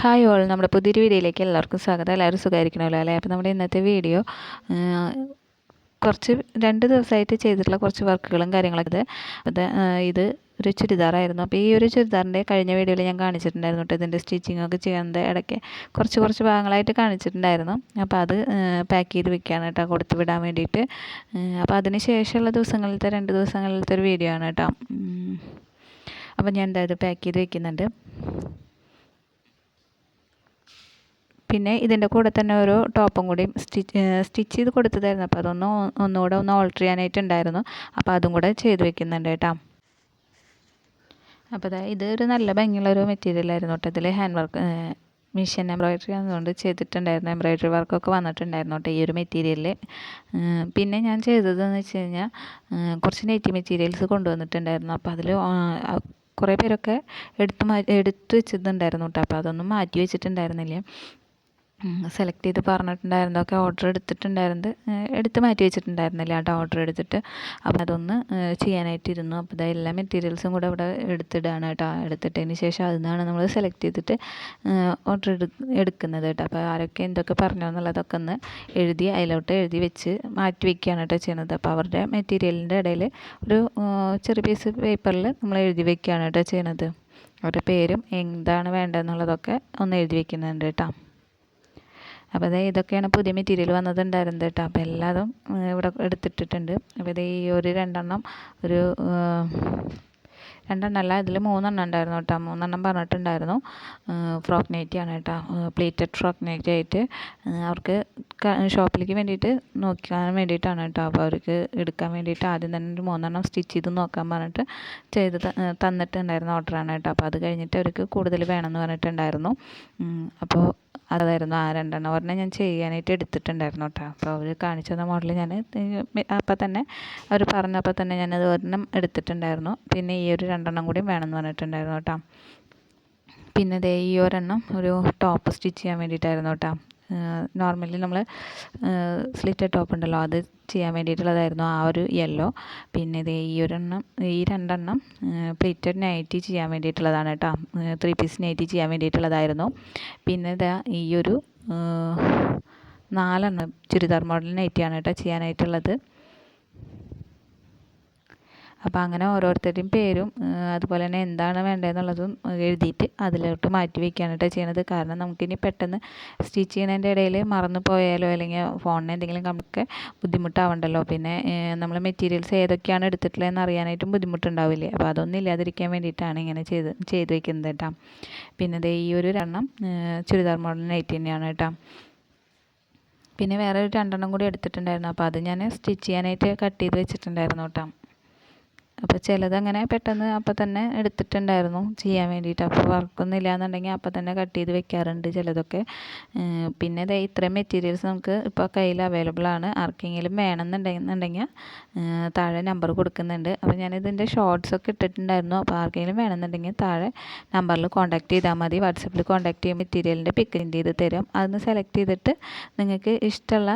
Hi all നമ്മുടെ പുതിയൊരു വീഡിയോയിലേക്ക് എല്ലാവർക്കും സ്വാഗതം. എല്ലാവരും സുഖമായിരിക്കണമല്ലോ അല്ലേ? അപ്പോൾ നമ്മുടെ ഇന്നത്തെ വീഡിയോ കുറച്ച് രണ്ട് ദിവസമായിട്ട് ചെയ്തിട്ടുള്ള കുറച്ച് വർക്കുകളും കാര്യങ്ങളൊക്കെ അത് ഇത് ഒരു ചുരിദാറായിരുന്നു. അപ്പോൾ ഈ ഒരു ചുരിദാറിന്റെ കഴിഞ്ഞ വീഡിയോയിൽ ഞാൻ കാണിച്ചിട്ടുണ്ടായിരുന്നു കേട്ടോ. ഇതിന്റെ സ്റ്റിച്ചിങ് ഒക്കെ ചെയ്യുന്നത് ഇടയ്ക്ക് കുറച്ച് കുറച്ച് ഭാഗങ്ങളായിട്ട് കാണിച്ചിട്ടുണ്ടായിരുന്നു. അപ്പോൾ അത് പാക്ക് ചെയ്ത് വെക്കുകയാണ് കേട്ടോ. കൊടുത്തു വിടാൻ വേണ്ടിയിട്ട്. അപ്പോൾ അതിന് ശേഷമുള്ള ദിവസങ്ങളിലത്തെ രണ്ട് ദിവസങ്ങളിലത്തെ ഒരു വീഡിയോ ആണ് കേട്ടോ. അപ്പോൾ ഞാൻ എന്തായാലും പാക്ക് ചെയ്ത് വെക്കുന്നുണ്ട്. പിന്നെ ഇതിന്റെ കൂടെ തന്നെ ഒരു ടോപ്പും കൂടി സ്റ്റിച്ച് സ്റ്റിച്ച് ചെയ്ത് കൊടുത്തതായിരുന്നു. അപ്പോൾ അതൊന്ന് ഒന്നുകൂടെ ഒന്ന് ഓൾട്ടർ ചെയ്യാനായിട്ടുണ്ടായിരുന്നു. അപ്പോൾ അതും കൂടെ ചെയ്ത് വെക്കുന്നുണ്ട് കേട്ടോ. അപ്പോൾ അതായത് ഒരു നല്ല ഭംഗിയുള്ളൊരു മെറ്റീരിയൽ ആയിരുന്നു കേട്ടോ. ഇതിൽ ഹാൻഡ് വർക്ക് മിഷൻ എംബ്രോയിഡറി അതുകൊണ്ട് ചെയ്തിട്ടുണ്ടായിരുന്നു. എംബ്രോയിഡറി വർക്കൊക്കെ വന്നിട്ടുണ്ടായിരുന്നു കേട്ടോ ഈ ഒരു മെറ്റീരിയലിൽ പിന്നെ ഞാൻ ചെയ്തതെന്ന് വെച്ച് കഴിഞ്ഞാൽ കുറച്ച് നെറ്റി മെറ്റീരിയൽസ് കൊണ്ടുവന്നിട്ടുണ്ടായിരുന്നു. അപ്പോൾ അതിൽ കുറേ പേരൊക്കെ എടുത്ത് മാറ്റി എടുത്ത് വെച്ചിട്ടുണ്ടായിരുന്നു കേട്ടോ. അപ്പോൾ അതൊന്നും മാറ്റി വെച്ചിട്ടുണ്ടായിരുന്നില്ല. സെലക്ട് ചെയ്ത് പറഞ്ഞിട്ടുണ്ടായിരുന്നു. ഒക്കെ ഓർഡർ എടുത്തിട്ടുണ്ടായിരുന്നത്. എടുത്ത് മാറ്റി വെച്ചിട്ടുണ്ടായിരുന്നില്ല കേട്ടോ ഓർഡർ എടുത്തിട്ട്. അപ്പോൾ അതൊന്ന് ചെയ്യാനായിട്ടിരുന്നു. അപ്പോൾ ഇതാ എല്ലാ മെറ്റീരിയൽസും കൂടെ ഇവിടെ എടുത്തിടുകയാണ് കേട്ടോ. എടുത്തിട്ടതിന് ശേഷം അതിൽ നിന്നാണ് നമ്മൾ സെലക്ട് ചെയ്തിട്ട് ഓർഡർ എടു എടുക്കുന്നത് കേട്ടോ. അപ്പോൾ ആരൊക്കെ എന്തൊക്കെ പറഞ്ഞു എന്നുള്ളതൊക്കെ ഒന്ന് എഴുതി അതിലോട്ട് എഴുതി വെച്ച് മാറ്റി വയ്ക്കുകയാണ് കേട്ടോ ചെയ്യുന്നത്. അപ്പോൾ അവരുടെ മെറ്റീരിയലിന്റെ ഇടയിൽ ഒരു ചെറിയ പീസ് പേപ്പറിൽ നമ്മൾ എഴുതി വയ്ക്കുകയാണ് കേട്ടോ ചെയ്യുന്നത്. അവരുടെ പേരും എന്താണ് വേണ്ടതെന്നുള്ളതൊക്കെ ഒന്ന് എഴുതി വയ്ക്കുന്നുണ്ട് കേട്ടോ. അപ്പോൾ അതെ ഇതൊക്കെയാണ് പുതിയ മെറ്റീരിയൽ വന്നതുണ്ടായിരുന്നത് കേട്ടോ. അപ്പോൾ എല്ലാതും ഇവിടെ എടുത്തിട്ടിട്ടുണ്ട്. അപ്പോൾ ഇതേ ഈ ഒരു രണ്ടെണ്ണം ഒരു രണ്ടെണ്ണം അല്ല ഇതിൽ മൂന്നെണ്ണം ഉണ്ടായിരുന്നു കേട്ടോ. മൂന്നെണ്ണം പറഞ്ഞിട്ടുണ്ടായിരുന്നു. ഫ്രോക്ക് നൈറ്റിയാണ് കേട്ടോ. പ്ലേറ്റഡ് ഫ്രോക്ക് നൈറ്റി ആയിട്ട്. അവർക്ക് ഷോപ്പിലേക്ക് വേണ്ടിയിട്ട് നോക്കാൻ വേണ്ടിയിട്ടാണ് കേട്ടോ. അപ്പോൾ അവർക്ക് എടുക്കാൻ വേണ്ടിയിട്ട് ആദ്യം തന്നെ ഒരു മൂന്നെണ്ണം സ്റ്റിച്ച് ചെയ്ത് നോക്കാൻ പറഞ്ഞിട്ട് ചെയ്ത് തന്നിട്ടുണ്ടായിരുന്ന ഓർഡറാണ് കേട്ടോ. അപ്പോൾ അത് കഴിഞ്ഞിട്ട് അവർക്ക് കൂടുതൽ വേണമെന്ന് പറഞ്ഞിട്ടുണ്ടായിരുന്നു. അപ്പോൾ അതായിരുന്നു ആ രണ്ടെണ്ണം ഒരെണ്ണം ഞാൻ ചെയ്യാനായിട്ട് എടുത്തിട്ടുണ്ടായിരുന്നു കേട്ടോ. അപ്പോൾ അവർ കാണിച്ചു തന്ന മോഡൽ ഞാൻ അപ്പം തന്നെ അവർ പറഞ്ഞപ്പോൾ തന്നെ ഞാനത് ഒരെണ്ണം എടുത്തിട്ടുണ്ടായിരുന്നു. പിന്നെ ഈ ഒരു രണ്ടെണ്ണം കൂടി വേണമെന്ന് പറഞ്ഞിട്ടുണ്ടായിരുന്നു കേട്ടോ. പിന്നെ ദേ ഈ ഒരെണ്ണം ഒരു ടോപ്പ് സ്റ്റിച്ച് ചെയ്യാൻ വേണ്ടിയിട്ടായിരുന്നു കേട്ടോ. നോർമലി നമ്മൾ സ്ലിറ്റഡ് ടോപ്പ് ഉണ്ടല്ലോ അത് ചെയ്യാൻ വേണ്ടിയിട്ടുള്ളതായിരുന്നു ആ ഒരു യെല്ലോ പിന്നെ ഇത് ഈ ഒരെണ്ണം ഈ രണ്ടെണ്ണം പ്ലേറ്റഡ് നൈറ്റി ചെയ്യാൻ വേണ്ടിയിട്ടുള്ളതാണ് കേട്ടോ. ത്രീ പീസ് നൈറ്റി ചെയ്യാൻ വേണ്ടിയിട്ടുള്ളതായിരുന്നു. പിന്നെ ഇതാ ഈ ഒരു നാലെണ്ണം ചുരിദാർ മോഡൽ നൈറ്റിയാണ് കേട്ടോ ചെയ്യാനായിട്ടുള്ളത്. അപ്പോൾ അങ്ങനെ ഓരോരുത്തരുടെയും പേരും അതുപോലെ തന്നെ എന്താണ് വേണ്ടതെന്നുള്ളതും എഴുതിയിട്ട് അതിലോട്ട് മാറ്റി വയ്ക്കുകയാണ് കേട്ടോ ചെയ്യണത് കാരണം നമുക്കിനി പെട്ടെന്ന് സ്റ്റിച്ച് ചെയ്യുന്നതിന്റെ ഇടയിൽ മറന്നു പോയാലോ അല്ലെങ്കിൽ ഫോണിന് എന്തെങ്കിലും നമുക്ക് ബുദ്ധിമുട്ടാവണ്ടല്ലോ. പിന്നെ നമ്മൾ മെറ്റീരിയൽസ് ഏതൊക്കെയാണ് എടുത്തിട്ടുള്ളതെന്ന് അറിയാനായിട്ടും ബുദ്ധിമുട്ടുണ്ടാവില്ലേ. അപ്പോൾ അതൊന്നും ഇല്ലാതിരിക്കാൻ വേണ്ടിയിട്ടാണ് ഇങ്ങനെ ചെയ്ത് ചെയ്ത് വെക്കുന്നത് കേട്ടോ. പിന്നെ ദേ ഈ ഒരു എണ്ണം ചുരിദാർ മോഡൽ നൈറ്റ് തന്നെയാണ് കേട്ടോ. പിന്നെ വേറെ ഒരു രണ്ടെണ്ണം കൂടി എടുത്തിട്ടുണ്ടായിരുന്നു. അപ്പോൾ അത് ഞാൻ സ്റ്റിച്ച് ചെയ്യാനായിട്ട് കട്ട് ചെയ്ത് വെച്ചിട്ടുണ്ടായിരുന്നു കേട്ടോ. അപ്പോൾ ചിലതങ്ങനെ പെട്ടെന്ന് അപ്പം തന്നെ എടുത്തിട്ടുണ്ടായിരുന്നു ചെയ്യാൻ വേണ്ടിയിട്ട്. അപ്പോൾ വർക്കൊന്നും ഇല്ലയെന്നുണ്ടെങ്കിൽ അപ്പം തന്നെ കട്ട് ചെയ്ത് വെക്കാറുണ്ട് ചിലതൊക്കെ. പിന്നെ ദേ ഇത്രയും മെറ്റീരിയൽസ് നമുക്ക് ഇപ്പോൾ കയ്യിൽ അവൈലബിൾ ആണ്. ആർക്കെങ്കിലും വേണമെന്നുണ്ടെന്നുണ്ടെങ്കിൽ താഴെ നമ്പർ കൊടുക്കുന്നുണ്ട്. അപ്പോൾ ഷോർട്സ് ഒക്കെ ഇട്ടിട്ടുണ്ടായിരുന്നു. അപ്പോൾ ആർക്കെങ്കിലും വേണമെന്നുണ്ടെങ്കിൽ താഴെ നമ്പറിൽ കോൺടാക്ട് ചെയ്താൽ മതി. വാട്സപ്പിൽ കോൺടാക്ട് ചെയ്യാൻ മെറ്റീരിയലിന്റെ പിക്ക് ചെയ്ത് തരും. അതൊന്ന് സെലക്ട് ചെയ്തിട്ട് നിങ്ങൾക്ക് ഇഷ്ടമുള്ള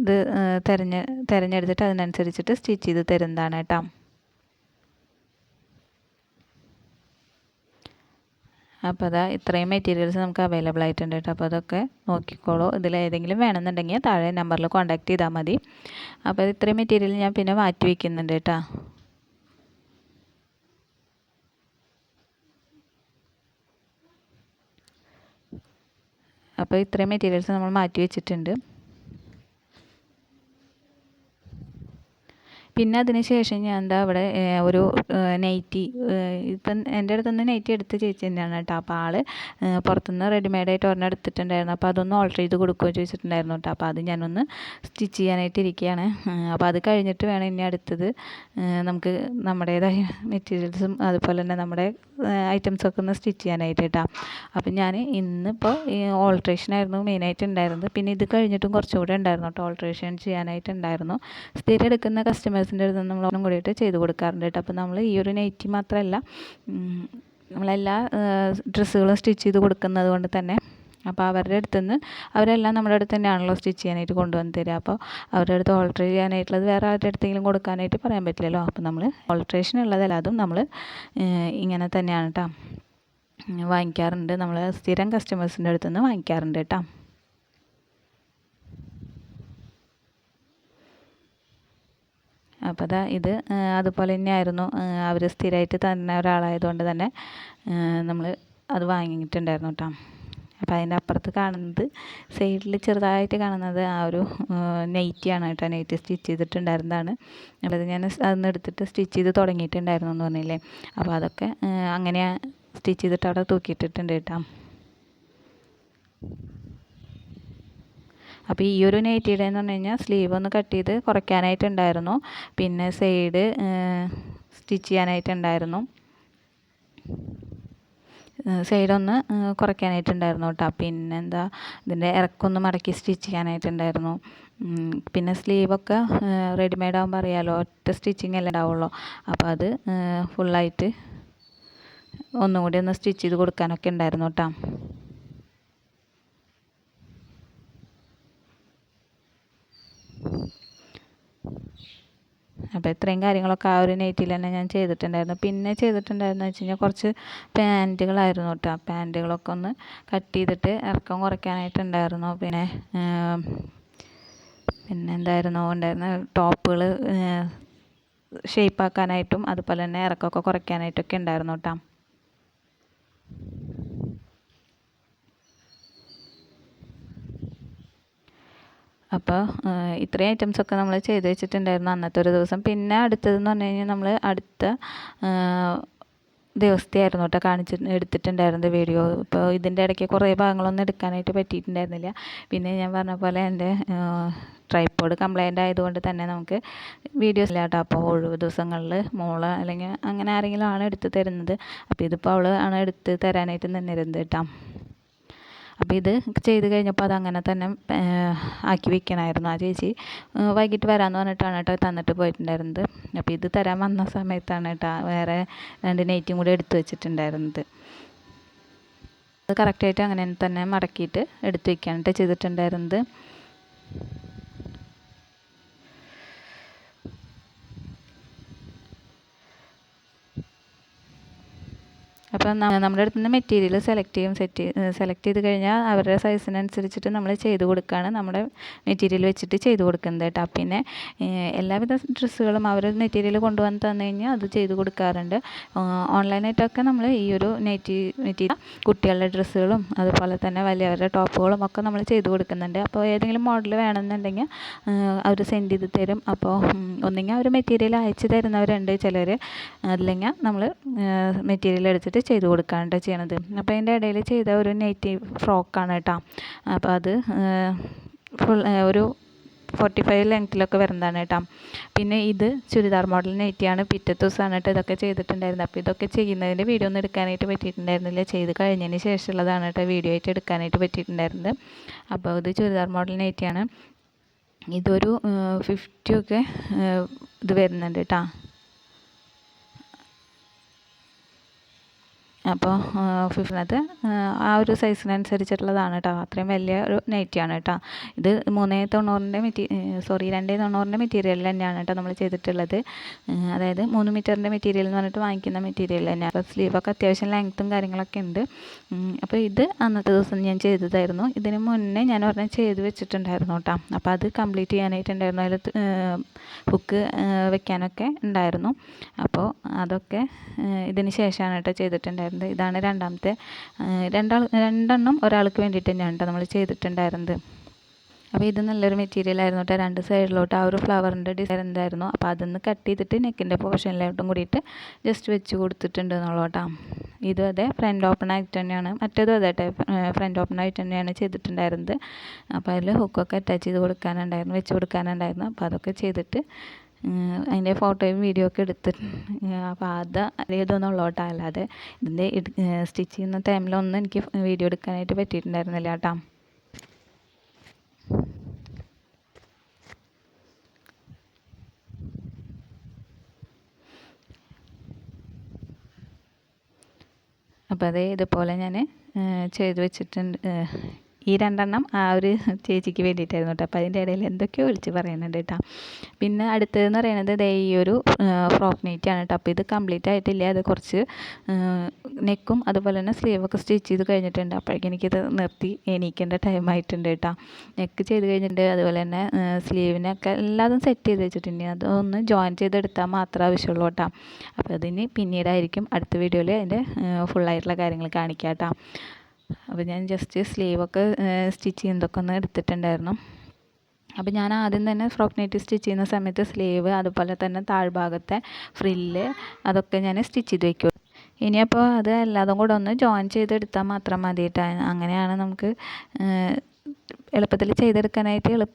ഇത് തിരഞ്ഞ് തിരഞ്ഞെടുത്തിട്ട് അതിനനുസരിച്ചിട്ട് സ്റ്റിച്ച് ചെയ്ത് തരുന്നതാണ് കേട്ടോ. അപ്പോൾ അതാ ഇത്രയും മെറ്റീരിയൽസ് നമുക്ക് അവൈലബിൾ ആയിട്ടുണ്ട് കേട്ടോ. അപ്പോൾ അതൊക്കെ നോക്കിക്കോളൂ. ഇതിൽ ഏതെങ്കിലും വേണമെന്നുണ്ടെങ്കിൽ താഴെ നമ്പറിൽ കോൺടാക്റ്റ് ചെയ്താൽ മതി. അപ്പോൾ അത് ഇത്രയും മെറ്റീരിയൽ ഞാൻ പിന്നെ മാറ്റി വയ്ക്കുന്നുണ്ട് കേട്ടോ. അപ്പോൾ ഇത്രയും മെറ്റീരിയൽസ് നമ്മൾ മാറ്റി വെച്ചിട്ടുണ്ട്. പിന്നെ അതിന് ശേഷം ഞാൻ എന്താ അവിടെ ഒരു നൈറ്റി ഇപ്പം എന്റെ അടുത്തുനിന്ന് നൈറ്റി എടുത്ത ചേച്ചി തന്നെയാണ് കേട്ടോ. അപ്പോൾ ആൾ പുറത്തുനിന്ന് റെഡിമെയ്ഡായിട്ട് ഒരെണ്ണം എടുത്തിട്ടുണ്ടായിരുന്നു. അപ്പോൾ അതൊന്ന് ഓൾട്ടർ ചെയ്ത് കൊടുക്കുകയോ ചോദിച്ചിട്ടുണ്ടായിരുന്നു കേട്ടോ. അപ്പോൾ അത് ഞാനൊന്ന് സ്റ്റിച്ച് ചെയ്യാനായിട്ട് ഇരിക്കുകയാണ്. അപ്പോൾ അത് കഴിഞ്ഞിട്ട് വേണം ഇനി അടുത്തത് നമുക്ക് നമ്മുടേതായ മെറ്റീരിയൽസും അതുപോലെ തന്നെ നമ്മുടെ ഐറ്റംസൊക്കെ ഒന്ന് സ്റ്റിച്ച് ചെയ്യാനായിട്ട് കേട്ടോ. അപ്പം ഞാൻ ഇന്നിപ്പോൾ ഓൾട്രേഷൻ ആയിരുന്നു മെയിനായിട്ട് ഉണ്ടായിരുന്നത്. പിന്നെ ഇത് കഴിഞ്ഞിട്ടും കുറച്ചുകൂടെ ഉണ്ടായിരുന്നു കേട്ടോ. ഓൾട്രേഷൻ ചെയ്യാനായിട്ടുണ്ടായിരുന്നു സ്ഥിരം എടുക്കുന്ന കസ്റ്റമേഴ്സ് കസ്റ്റമേഴ്സിന്റെ അടുത്ത് നമ്മൾ ഒന്നും കൂടിയിട്ട് ചെയ്ത് കൊടുക്കാറുണ്ട് കേട്ടോ. അപ്പോൾ നമ്മൾ ഈ ഒരു നൈറ്റി മാത്രമല്ല നമ്മളെല്ലാ ഡ്രസ്സുകളും സ്റ്റിച്ച് ചെയ്ത് കൊടുക്കുന്നത് കൊണ്ട് തന്നെ അപ്പോൾ അവരുടെ അടുത്ത് നിന്ന് അവരെല്ലാം നമ്മുടെ അടുത്ത് തന്നെയാണല്ലോ സ്റ്റിച്ച് ചെയ്യാനായിട്ട് കൊണ്ടുവന്ന് തരിക. അപ്പോൾ അവരുടെ അടുത്ത് ഓൾട്ടർ ചെയ്യാനായിട്ടുള്ളത് വേറെ ആരുടെ അടുത്തെങ്കിലും കൊടുക്കാനായിട്ട് പറയാൻ പറ്റില്ലല്ലോ. അപ്പോൾ നമ്മൾ ഓൾട്രേഷൻ ഉള്ളതല്ല അതും നമ്മൾ ഇങ്ങനെ തന്നെയാണ് കേട്ടോ വാങ്ങിക്കാറുണ്ട്. നമ്മൾ സ്ഥിരം കസ്റ്റമേഴ്സിന്റെ അടുത്ത് നിന്ന് വാങ്ങിക്കാറുണ്ട് കേട്ടോ അപ്പോൾ അതാ ഇത് അതുപോലെ തന്നെയായിരുന്നു അവർ സ്ഥിരമായിട്ട് തന്ന ഒരാളായതുകൊണ്ട് തന്നെ നമ്മൾ അത് വാങ്ങിയിട്ടുണ്ടായിരുന്നു കേട്ടോ അപ്പോൾ അതിന്റെ അപ്പുറത്ത് കാണുന്നത് സൈഡിൽ ചെറുതായിട്ട് കാണുന്നത് ആ ഒരു നെയ്റ്റിയാണ് കേട്ടോ നെയ്റ്റ് സ്റ്റിച്ച് ചെയ്തിട്ടുണ്ടായിരുന്നതാണ്. അത് ഞാൻ അതൊന്ന് എടുത്തിട്ട് സ്റ്റിച്ച് ചെയ്ത് തുടങ്ങിയിട്ടുണ്ടായിരുന്നു എന്ന് പറഞ്ഞില്ലേ. അപ്പോൾ അതൊക്കെ അങ്ങനെ സ്റ്റിച്ച് ചെയ്തിട്ട് അവിടെ തൂക്കിയിട്ടിട്ടുണ്ട് കേട്ടോ അപ്പോൾ ഈ ഒരു നൈറ്റിയുടെ എന്ന് പറഞ്ഞു കഴിഞ്ഞാൽ സ്ലീവ് ഒന്ന് കട്ട് ചെയ്ത് കുറയ്ക്കാനായിട്ടുണ്ടായിരുന്നു. പിന്നെ സൈഡ് സ്റ്റിച്ച് ചെയ്യാനായിട്ടുണ്ടായിരുന്നു. സൈഡൊന്ന് കുറയ്ക്കാനായിട്ടുണ്ടായിരുന്നു കേട്ടോ പിന്നെന്താ ഇതിന്റെ ഇറക്കൊന്ന് മടക്കി സ്റ്റിച്ച് ചെയ്യാനായിട്ടുണ്ടായിരുന്നു. പിന്നെ സ്ലീവൊക്കെ റെഡിമെയ്ഡ് ആകുമ്പോൾ അറിയാമല്ലോ ഒറ്റ സ്റ്റിച്ചിങ് അല്ലേ ഉണ്ടാവുള്ളൂ. അപ്പോൾ അത് ഫുള്ളായിട്ട് ഒന്നും കൂടി ഒന്ന് സ്റ്റിച്ച് ചെയ്ത് കൊടുക്കാനൊക്കെ ഉണ്ടായിരുന്നു കേട്ടോ അപ്പോൾ ഇത്രയും കാര്യങ്ങളൊക്കെ ആ ഒരു നൈറ്റിയിൽ തന്നെ ഞാൻ ചെയ്തിട്ടുണ്ടായിരുന്നു. പിന്നെ ചെയ്തിട്ടുണ്ടായിരുന്നു വെച്ച് കഴിഞ്ഞാൽ കുറച്ച് പാന്റുകളായിരുന്നു കേട്ടോ. പാന്റുകളൊക്കെ ഒന്ന് കട്ട് ചെയ്തിട്ട് ഇറക്കം കുറയ്ക്കാനായിട്ടുണ്ടായിരുന്നു. പിന്നെ പിന്നെ എന്തായിരുന്നു ഉണ്ടായിരുന്ന ടോപ്പുകൾ ഷേപ്പാക്കാനായിട്ടും അതുപോലെ തന്നെ ഇറക്കമൊക്കെ കുറയ്ക്കാനായിട്ടൊക്കെ ഉണ്ടായിരുന്നു കേട്ടോ. അപ്പോൾ ഇത്രയും ഐറ്റംസൊക്കെ നമ്മൾ ചെയ്ത് വെച്ചിട്ടുണ്ടായിരുന്നു അന്നത്തെ ഒരു ദിവസം. പിന്നെ അടുത്തതെന്ന് പറഞ്ഞു കഴിഞ്ഞാൽ നമ്മൾ അടുത്ത ദിവസത്തെ ആയിരുന്നു കേട്ടോ കാണിച്ച് എടുത്തിട്ടുണ്ടായിരുന്നത് വീഡിയോ. ഇപ്പോൾ ഇതിന്റെ ഇടയ്ക്ക് കുറേ ഭാഗങ്ങളൊന്നും എടുക്കാനായിട്ട് പറ്റിയിട്ടുണ്ടായിരുന്നില്ല. പിന്നെ ഞാൻ പറഞ്ഞ പോലെ എന്റെ ട്രൈപ്പോഡ് കംപ്ലൈന്റ് ആയതുകൊണ്ട് തന്നെ നമുക്ക് വീഡിയോസ് ഇല്ല കേട്ടോ. അപ്പോൾ ഒഴിവ് ദിവസങ്ങളിൽ മോൾ അല്ലെങ്കിൽ അങ്ങനെ ആരെങ്കിലും ആണ് എടുത്ത് തരുന്നത്. അപ്പോൾ ഇതിപ്പോൾ അവൾ ആണ് എടുത്ത് തരാനായിട്ട് നിന്നിരുന്നത് കേട്ടോ. അപ്പോൾ ഇത് ചെയ്ത് കഴിഞ്ഞപ്പോൾ അത് അങ്ങനെ തന്നെ ആക്കി വെക്കണമായിരുന്നു ആ ചേച്ചി. വൈകിട്ട് വരാമെന്ന് പറഞ്ഞിട്ടാണ് കേട്ടോ തന്നിട്ട് പോയിട്ടുണ്ടായിരുന്നത്. അപ്പോൾ ഇത് തരാൻ വന്ന സമയത്താണ് കേട്ടോ വേറെ രണ്ട് നെയ്റ്റും കൂടി എടുത്തു വെച്ചിട്ടുണ്ടായിരുന്നത്. അത് കറക്റ്റായിട്ട് അങ്ങനെ തന്നെ മടക്കിയിട്ട് എടുത്ത് വെക്കാനായിട്ട് ചെയ്തിട്ടുണ്ടായിരുന്നത്. അപ്പം നമ്മുടെ അടുത്ത് നിന്ന് മെറ്റീരിയൽ സെലക്ട് ചെയ്യും സെറ്റ് സെലക്ട് ചെയ്ത് കഴിഞ്ഞാൽ അവരുടെ സൈസിനനുസരിച്ചിട്ട് നമ്മൾ ചെയ്ത് കൊടുക്കുകയാണ് നമ്മുടെ മെറ്റീരിയൽ വെച്ചിട്ട് ചെയ്ത് കൊടുക്കുന്നത് കേട്ടോ. പിന്നെ എല്ലാവിധ ഡ്രസ്സുകളും അവർ മെറ്റീരിയൽ കൊണ്ടുവന്ന് തന്നു കഴിഞ്ഞാൽ അത് ചെയ്ത് കൊടുക്കാറുണ്ട്. ഓൺലൈനായിട്ടൊക്കെ നമ്മൾ ഈ ഒരു നെറ്റി മെറ്റീരിയൽ കുട്ടികളുടെ ഡ്രസ്സുകളും അതുപോലെ തന്നെ വലിയവരുടെ ടോപ്പുകളും ഒക്കെ നമ്മൾ ചെയ്ത് കൊടുക്കുന്നുണ്ട്. അപ്പോൾ ഏതെങ്കിലും മോഡൽ വേണമെന്നുണ്ടെങ്കിൽ അവർ സെൻഡ് ചെയ്ത് തരും. അപ്പോൾ ഒന്നെങ്കിൽ അവർ മെറ്റീരിയൽ അയച്ചു തരുന്നവരുണ്ട് ചിലർ. അല്ലെങ്കിൽ നമ്മൾ മെറ്റീരിയൽ എടുത്തിട്ട് ചെയ്ത് കൊടുക്കുകയാണ് കേട്ടോ ചെയ്യണത്. അപ്പോൾ അതിന്റെ ഇടയിൽ ചെയ്ത ഒരു നെറ്റി ഫ്രോക്കാണ് കേട്ടോ അപ്പോൾ അത് ഫുൾ ഒരു ഫോർട്ടി ഫൈവ് ലെങ്ത്തിലൊക്കെ വരുന്നതാണ് കേട്ടോ പിന്നെ ഇത് ചുരിദാർ മോഡൽ നെറ്റിയാണ് പിറ്റത്തെ ദിവസമാണ് കേട്ടോ ഇതൊക്കെ ചെയ്തിട്ടുണ്ടായിരുന്നത്. അപ്പോൾ ഇതൊക്കെ ചെയ്യുന്നതിന്റെ വീഡിയോ ഒന്നും എടുക്കാനായിട്ട് പറ്റിയിട്ടുണ്ടായിരുന്നില്ല. ചെയ്ത് കഴിഞ്ഞതിന് ശേഷമുള്ളതാണ് കേട്ടോ വീഡിയോ ആയിട്ട് എടുക്കാനായിട്ട് പറ്റിയിട്ടുണ്ടായിരുന്നത്. അപ്പോൾ ഇത് ചുരിദാർ മോഡൽ നെറ്റിയാണ് ഇതൊരു ഫിഫ്റ്റിയൊക്കെ ഇത് വരുന്നുണ്ട് കേട്ടോ അപ്പോൾ ഫിഫ്റ്റിനകത്ത് ആ ഒരു സൈസിനനുസരിച്ചിട്ടുള്ളതാണ് കേട്ടോ. അത്രയും വലിയ ഒരു നൈറ്റിയാണ് കേട്ടോ. ഇത് മൂന്നേ തൊണ്ണൂറിന്റെ മെറ്റീ സോറി രണ്ടേ തൊണ്ണൂറിന്റെ മെറ്റീരിയൽ തന്നെയാണ് കേട്ടോ നമ്മൾ ചെയ്തിട്ടുള്ളത്. അതായത് മൂന്ന് മീറ്ററിന്റെ മെറ്റീരിയൽ എന്ന് പറഞ്ഞിട്ട് വാങ്ങിക്കുന്ന മെറ്റീരിയൽ തന്നെയാണ്. അപ്പോൾ സ്ലീവൊക്കെ അത്യാവശ്യം ലെങ്ത്തും കാര്യങ്ങളൊക്കെ ഉണ്ട്. അപ്പോൾ ഇത് അന്നത്തെ ദിവസം ഞാൻ ചെയ്തതായിരുന്നു. ഇതിന് മുന്നേ ഞാൻ പറഞ്ഞാൽ ചെയ്ത് വെച്ചിട്ടുണ്ടായിരുന്നു കേട്ടോ. അപ്പോൾ അത് കംപ്ലീറ്റ് ചെയ്യാനായിട്ടുണ്ടായിരുന്നു. അതിൽ ബുക്ക് വെക്കാനൊക്കെ ഉണ്ടായിരുന്നു. അപ്പോൾ അതൊക്കെ ഇതിന് ശേഷമാണ് കേട്ടോ ചെയ്തിട്ടുണ്ടായിരുന്നത്. ഇതാണ് രണ്ടാമത്തെ. രണ്ടാൾ രണ്ടെണ്ണം ഒരാൾക്ക് വേണ്ടിയിട്ട് തന്നെയാണ് കേട്ടോ നമ്മൾ ചെയ്തിട്ടുണ്ടായിരുന്നത്. അപ്പോൾ ഇത് നല്ലൊരു മെറ്റീരിയൽ ആയിരുന്നു കേട്ടോ രണ്ട് സൈഡിലോട്ട് ആ ഒരു ഫ്ലവറിന്റെ ഡിസൈൻ എന്തായിരുന്നു? അപ്പോൾ അതൊന്ന് കട്ട് ചെയ്തിട്ട് നെക്കിന്റെ പോർഷനിലോട്ടും കൂടിയിട്ട് ജസ്റ്റ് വെച്ച് കൊടുത്തിട്ടുണ്ട് എന്നുള്ളോട്ടാ ഇതും അതെ ഫ്രണ്ട് ഓപ്പൺ ആയിട്ട് തന്നെയാണ്. മറ്റേതും അതെ ഫ്രണ്ട് ഓപ്പൺ ആയിട്ട് തന്നെയാണ് ചെയ്തിട്ടുണ്ടായിരുന്നത്. അപ്പോൾ അതിൽ ഹുക്കൊക്കെ അറ്റാച്ച് ചെയ്ത് കൊടുക്കാനുണ്ടായിരുന്നു വെച്ച് കൊടുക്കാനുണ്ടായിരുന്നു. അപ്പോൾ അതൊക്കെ ചെയ്തിട്ട് അതിന്റെ ഫോട്ടോയും വീഡിയോ ഒക്കെ എടുത്ത് അപ്പോൾ അത് ഇതൊന്നും അല്ലാതെ ഇതിന്റെ സ്റ്റിച്ച് ചെയ്യുന്ന ടൈമിലൊന്നും എനിക്ക് വീഡിയോ എടുക്കാനായിട്ട് പറ്റിയിട്ടുണ്ടായിരുന്നില്ല കേട്ടോ. അപ്പോൾ അതേ ഇതുപോലെ ഞാൻ ചെയ്ത് വെച്ചിട്ടുണ്ട്. ഈ രണ്ടെണ്ണം ആ ഒരു ചേച്ചിക്ക് വേണ്ടിയിട്ടായിരുന്നു കേട്ടോ. അപ്പോൾ അതിന്റെ ഇടയിൽ എന്തൊക്കെയോ വിളിച്ച് പറയുന്നുണ്ട് കേട്ടോ. പിന്നെ അടുത്തതെന്ന് പറയുന്നത് ദേ ഈ ഒരു ഫ്രോക്ക് നെയ്റ്റാണ് കേട്ടോ. അപ്പോൾ ഇത് കംപ്ലീറ്റ് ആയിട്ടില്ല. അത് കുറച്ച് നെക്കും അതുപോലെ തന്നെ സ്ലീവൊക്കെ സ്റ്റിച്ച് ചെയ്ത് കഴിഞ്ഞിട്ടുണ്ട്. അപ്പോഴേക്കും എനിക്കിത് നിർത്തി എണീക്കേണ്ട ടൈം ആയിട്ടുണ്ട് കേട്ടോ. നെക്ക് ചെയ്ത് കഴിഞ്ഞിട്ടുണ്ട്. അതുപോലെ തന്നെ സ്ലീവിനൊക്കെ എല്ലാതും സെറ്റ് ചെയ്ത് വെച്ചിട്ടുണ്ട്. അതൊന്ന് ജോയിൻ ചെയ്തെടുത്താൽ മാത്രമേ ആവശ്യമുള്ളൂ കേട്ടോ. അപ്പോൾ അതിന് പിന്നീടായിരിക്കും അടുത്ത വീഡിയോയിൽ അതിന്റെ ഫുള്ളായിട്ടുള്ള കാര്യങ്ങൾ കാണിക്കാം കേട്ടോ. അപ്പോൾ ഞാൻ ജസ്റ്റ് സ്ലീവൊക്കെ സ്റ്റിച്ച് ചെയ്യുന്നതൊക്കെ ഒന്ന് എടുത്തിട്ടുണ്ടായിരുന്നു. അപ്പോൾ ഞാൻ ആദ്യം തന്നെ ഫ്രോക്ക് നെറ്റ് സ്റ്റിച്ച് ചെയ്യുന്ന സമയത്ത് സ്ലീവ് അതുപോലെ തന്നെ താഴ്ഭാഗത്തെ ഫ്രില്ല് അതൊക്കെ ഞാൻ സ്റ്റിച്ച് ചെയ്ത് വയ്ക്കും ഇനിയപ്പോൾ അത് എല്ലാതും കൂടെ ഒന്ന് ജോയിൻ ചെയ്തെടുത്താൽ മാത്രം മതി കേട്ടോ അങ്ങനെയാണ് നമുക്ക് എളുപ്പത്തിൽ ചെയ്തെടുക്കാനായിട്ട് എളു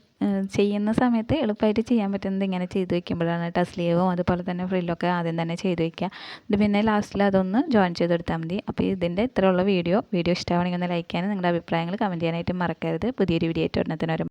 ചെയ്യുന്ന സമയത്ത് എളുപ്പമായിട്ട് ചെയ്യാൻ പറ്റുന്നത് ഇങ്ങനെ ചെയ്ത് വെക്കുമ്പോഴാണ് കേട്ടോ. സ്ലീവും അതുപോലെ തന്നെ ഫ്രില്ലൊക്കെ ആദ്യം തന്നെ ചെയ്ത് വെക്കുക ഇത് പിന്നെ ലാസ്റ്റിൽ അതൊന്ന് ജോയിൻ ചെയ്തെടുത്താൽ മതി. അപ്പോൾ ഇതിന്റെ ഇത്രയുള്ള വീഡിയോ. വീഡിയോ ഇഷ്ടമാണെങ്കിൽ ഒന്ന് ലൈക്ക് ചെയ്യാനും നിങ്ങളുടെ അഭിപ്രായങ്ങൾ കമന്റ് ചെയ്യാനായിട്ട് മറക്കരുത്. പുതിയൊരു വീഡിയോ ആയിട്ട് ഉടനെ തന്നെ